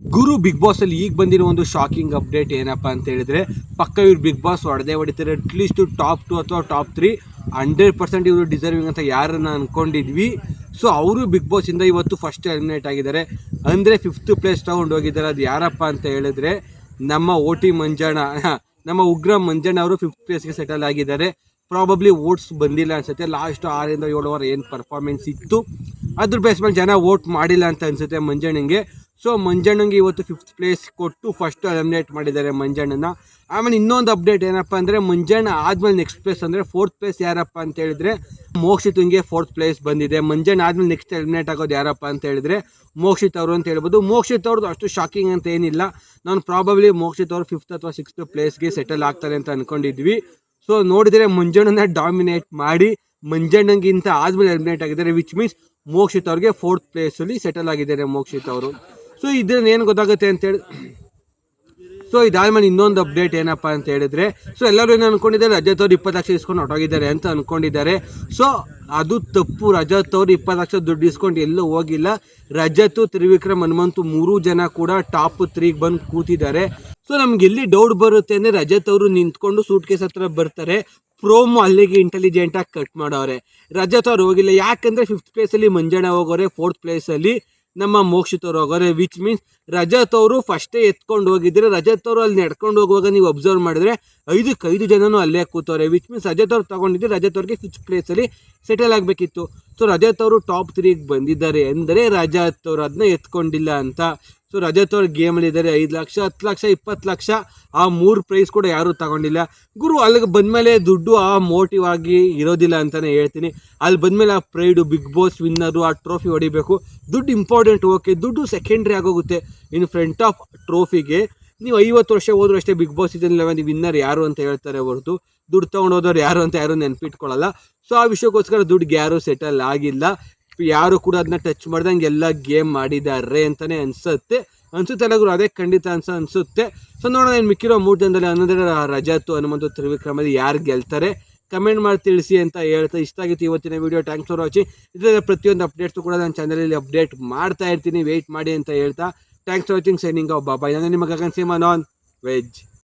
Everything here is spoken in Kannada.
ಗುರು ಬಿಗ್ ಬಾಸ್ ಅಲ್ಲಿ ಈಗ ಬಂದಿರೋ ಒಂದು ಶಾಕಿಂಗ್ ಅಪ್ಡೇಟ್ ಏನಪ್ಪ ಅಂತ ಹೇಳಿದ್ರೆ, ಪಕ್ಕ ಇವ್ರು ಬಿಗ್ ಬಾಸ್ ಹೊಡೆದೇ ಹೊಡಿತಾರೆ ಅಟ್ಲೀಸ್ಟ್ ಟಾಪ್ ಟು ಅಥವಾ ಟಾಪ್ ತ್ರೀ ಹಂಡ್ರೆಡ್ ಪರ್ಸೆಂಟ್ ಇವರು ಡಿಸರ್ವಿಂಗ್ ಅಂತ ಯಾರನ್ನ ಅನ್ಕೊಂಡಿದ್ವಿ. ಸೊ ಅವರು ಬಿಗ್ ಬಾಸ್ ಇಂದ ಇವತ್ತು ಫಸ್ಟ್ ಎಲಿಮಿನೇಟ್ ಆಗಿದ್ದಾರೆ. ಅಂದ್ರೆ ಫಿಫ್ತ್ ಪ್ಲೇಸ್ ತಗೊಂಡು ಹೋಗಿದ್ದಾರೆ. ಅದು ಯಾರಪ್ಪ ಅಂತ ಹೇಳಿದ್ರೆ, ನಮ್ಮ ಓ ಟಿ ಮಂಜಣ್ಣ ನಮ್ಮ ಉಗ್ರ ಮಂಜಣ್ಣ ಅವರು ಫಿಫ್ತ್ ಪ್ಲೇಸ್ಗೆ ಸೆಟಲ್ ಆಗಿದ್ದಾರೆ. ಪ್ರಾಬಬ್ಲಿ ಓಟ್ಸ್ ಬಂದಿಲ್ಲ ಅನ್ಸುತ್ತೆ. ಲಾಸ್ಟ್ ಆರಿಂದ ಏಳು ವಾರ ಏನು ಪರ್ಫಾರ್ಮೆನ್ಸ್ ಇತ್ತು. ಅದ್ರ ಬೇಸ್ ಮೇಲೆ ಜನ ವೋಟ್ ಮಾಡಿಲ್ಲ ಅಂತ ಅನ್ಸುತ್ತೆ ಮಂಜಣ್ಣಂಗೆ. ಸೊ ಮಂಜಣ್ಣಂಗೆ ಇವತ್ತು ಫಿಫ್ತ್ ಪ್ಲೇಸ್ ಕೊಟ್ಟು ಫಸ್ಟ್ ಎಲಿಮಿನೇಟ್ ಮಾಡಿದ್ದಾರೆ ಮಂಜಣ್ಣನ ಆಮೇಲೆ ಇನ್ನೊಂದು ಅಪ್ಡೇಟ್ ಏನಪ್ಪ ಅಂದರೆ, ಮಂಜಣ್ಣ ಆದ್ಮೇಲೆ ನೆಕ್ಸ್ಟ್ ಪ್ಲೇಸ್ ಅಂದರೆ ಫೋರ್ತ್ ಪ್ಲೇಸ್ ಯಾರಪ್ಪ ಅಂತ ಹೇಳಿದ್ರೆ, ಮೋಕ್ಷಿತಂಗೆ ಫೋರ್ತ್ ಪ್ಲೇಸ್ ಬಂದಿದೆ. ಮಂಜಣ್ಣ ಆದ್ಮೇಲೆ ನೆಕ್ಸ್ಟ್ ಎಲಿಮಿನೇಟ್ ಆಗೋದು ಯಾರಪ್ಪ ಅಂತ ಹೇಳಿದ್ರೆ, ಮೋಕ್ಷಿತ್ ಅವರು ಅಂತ ಹೇಳ್ಬೋದು. ಮೋಕ್ಷಿತ್ ಅವ್ರದ್ದು ಅಷ್ಟು ಶಾಕಿಂಗ್ ಅಂತ ಏನಿಲ್ಲ. ನಾನು ಪ್ರಾಬಬ್ಲಿ ಮೋಕ್ಷಿತ್ ಅವರು ಫಿಫ್ತ್ ಅಥವಾ ಸಿಕ್ಸ್ತ್ ಪ್ಲೇಸ್ಗೆ ಸೆಟಲ್ ಆಗ್ತಾರೆ ಅಂತ ಅನ್ಕೊಂಡಿದ್ವಿ. ಸೊ ನೋಡಿದರೆ ಮಂಜಣ್ಣನ ಡಾಮಿನೇಟ್ ಮಾಡಿ, ಮಂಜಣ್ಣಂಗಿಂತ ಆದ್ಮೇಲೆ ಎಲಿಮಿನೇಟ್ ಆಗಿದ್ದಾರೆ ವಿಚ್ ಮೀನ್ಸ್ ಮೋಕ್ಷಿತ್ ಅವ್ರಿಗೆ ಫೋರ್ತ್ ಪ್ಲೇಸಲ್ಲಿ ಸೆಟಲ್ ಆಗಿದ್ದಾರೆ ಮೋಕ್ಷಿತ್ ಅವರು. ಸೊ ಇದ್ರಿಂದ ಏನು ಗೊತ್ತಾಗುತ್ತೆ ಅಂತೇಳಿ ಸೊ ಇದಾದ್ಮೇಲೆ ಇನ್ನೊಂದು ಅಪ್ಡೇಟ್ ಏನಪ್ಪ ಅಂತ ಹೇಳಿದ್ರೆ ಸೊ ಎಲ್ಲರೂ ಏನು ಅನ್ಕೊಂಡಿದ್ದಾರೆ, ರಜತ್ ಅವ್ರು ಇಪ್ಪತ್ತು ಲಕ್ಷ ಇಸ್ಕೊಂಡು ಹೊಟ್ಟೋಗಿದ್ದಾರೆ ಅಂತ ಅನ್ಕೊಂಡಿದ್ದಾರೆ. ಸೊ ಅದು ತಪ್ಪು. ರಜತ್ ಅವ್ರು ಇಪ್ಪತ್ತು ಲಕ್ಷ ದುಡ್ಡು ಇಸ್ಕೊಂಡು ಎಲ್ಲೂ ಹೋಗಿಲ್ಲ. ರಜತ್, ತ್ರಿವಿಕ್ರಮ್, ಹನುಮಂತು ಮೂರು ಜನ ಕೂಡ ಟಾಪ್ ತ್ರೀಗೆ ಬಂದು ಕೂತಿದ್ದಾರೆ. ಸೊ ನಮ್ಗೆ ಎಲ್ಲಿ ಡೌಟ್ ಬರುತ್ತೆ ಅಂದರೆ ರಜತ್ ಅವರು ನಿಂತ್ಕೊಂಡು ಸೂಟ್ ಕೇಸ್ ಹತ್ರ ಬರ್ತಾರೆ. ಪ್ರೋಮೋ ಅಲ್ಲಿಗೆ ಇಂಟೆಲಿಜೆಂಟ್ ಆಗಿ ಕಟ್ ಮಾಡೋರೆ ರಜತ್ ಅವ್ರು ಹೋಗಿಲ್ಲ ಯಾಕಂದ್ರೆ ಫಿಫ್ತ್ ಪ್ಲೇಸಲ್ಲಿ ಮಂಜಣ್ಣ ಹೋಗೋರೆ ಫೋರ್ತ್ ಪ್ಲೇಸಲ್ಲಿ ನಮ್ಮ ಮೋಕ್ಷಿತ್ ಅವ್ರು ಹೋಗೋರೆ ವಿಚ್ ಮೀನ್ಸ್ ರಜತ್ ಅವರು ಫಸ್ಟೇ ಎತ್ಕೊಂಡು ಹೋಗಿದ್ರೆ ರಜತ್ ಅವರು ಅಲ್ಲಿ ನಡ್ಕೊಂಡು ಹೋಗುವಾಗ ನೀವು ಅಬ್ಸರ್ವ್ ಮಾಡಿದ್ರೆ ಐದಕ್ಕೆ ಐದು ಜನನೂ ಅಲ್ಲೇ ಕೂತವ್ರೆ ವಿಚ್ ಮೀನ್ಸ್ ರಜತ್ ಅವ್ರು ತೊಗೊಂಡಿದ್ದು ರಜತ್ ಅವ್ರಿಗೆ ಫಿಫ್ತ್ ಪ್ಲೇಸಲ್ಲಿ ಸೆಟಲ್ ಆಗಬೇಕಿತ್ತು. ಸೊ ರಜತ್ ಅವರು ಟಾಪ್ ತ್ರೀಗೆ ಬಂದಿದ್ದಾರೆ ಎಂದರೆ ರಜತ್ ಅವರು ಅದನ್ನ ಎತ್ಕೊಂಡಿಲ್ಲ ಅಂತ. ಸೊ ರಜತ್ ಅವ್ರ ಗೇಮಲ್ಲಿದ್ದಾರೆ ಐದು ಲಕ್ಷ, ಹತ್ತು ಲಕ್ಷ, ಇಪ್ಪತ್ತು ಲಕ್ಷ. ಆ ಮೂರು ಪ್ರೈಸ್ ಕೂಡ ಯಾರೂ ತಗೊಂಡಿಲ್ಲ. ಗುರು, ಅಲ್ಲಿಗೆ ಬಂದಮೇಲೆ ದುಡ್ಡು ಆ ಮೋಟಿವ್ ಆಗಿ ಇರೋದಿಲ್ಲ ಅಂತಲೇ ಹೇಳ್ತೀನಿ. ಅಲ್ಲಿ ಬಂದಮೇಲೆ ಆ ಪ್ರೈಡು ಬಿಗ್ ಬಾಸ್ ವಿನ್ನರು ಆ ಟ್ರೋಫಿ ಹೊಡಿಬೇಕು. ದುಡ್ಡು ಇಂಪಾರ್ಟೆಂಟ್ ಓಕೆ ದುಡ್ಡು ಸೆಕೆಂಡ್ರಿ ಆಗೋಗುತ್ತೆ. ಇನ್ ಫ್ರಂಟ್ ಆಫ್ ಟ್ರೋಫಿಗೆ ನೀವು ಐವತ್ತು ವರ್ಷ ಹೋದ್ರೂ ಅಷ್ಟೇ ಬಿಗ್ ಬಾಸ್ ಲೆವೆನ್ ವಿನ್ನರ್ ಯಾರು ಅಂತ ಹೇಳ್ತಾರೆ ಹೊರತು. ದುಡ್ಡು ತೊಗೊಂಡೋದವ್ರು ಯಾರು ಅಂತ ಯಾರು ನೆನಪಿಟ್ಕೊಳ್ಳಲ್ಲ. ಸೊ ಆ ವಿಷಯಕ್ಕೋಸ್ಕರ ದುಡ್ಡು ಯಾರು ಸೆಟಲ್ ಆಗಿಲ್ಲ. ಯಾರು ಕೂಡ ಅದನ್ನ ಟಚ್ ಮಾಡ್ದಂಗೆ ಎಲ್ಲ ಗೇಮ್ ಮಾಡಿದ್ದಾರೆ ಅಂತಲೇ ಅನ್ಸುತ್ತೆ. ಅನ್ಸುತ್ತೆ ಎಲ್ಲ ಗುರು ಅದೇ ಖಂಡಿತ ಅನ್ಸ ಅನ್ಸುತ್ತೆ. ಸೊ ನೋಡೋಣ ಏನು ಮಿಕ್ಕಿರೋ ಮೂರು ಜನದಲ್ಲಿ ಅನ್ನೋದ್ರೆ ರಜಾತು ಹನುಮಂತು ತ್ರಿವಿಕ್ರಮದಲ್ಲಿ ಯಾರು ಗೆಲ್ತಾರೆ? ಕಮೆಂಟ್ ಮಾಡಿ ತಿಳಿಸಿ ಅಂತ ಹೇಳ್ತಾ ಇಷ್ಟ ಆಗಿತ್ತು ಇವತ್ತಿನ ವಿಡಿಯೋ ಥ್ಯಾಂಕ್ಸ್ ಫಾರ್ ವಾಚಿಂಗ್ ಇದರ ಪ್ರತಿಯೊಂದು ಅಪ್ಡೇಟ್ಸು ಕೂಡ ನಾನು ಚಾನಲಲ್ಲಿ ಅಪ್ಡೇಟ್ ಮಾಡ್ತಾ ಇರ್ತೀನಿ. ವೆಯ್ಟ್ ಮಾಡಿ ಅಂತ ಹೇಳ್ತಾ. ಥ್ಯಾಂಕ್ಸ್ ಫಾರ್ ವಾಚಿಂಗ್ ಸೈನಿಂಗ್ ಬಾಬಾ ನಾನು ನಿಮ್ಮ ಗಗನ್ ಅನ್ ಆನ್ ವೆಜ್.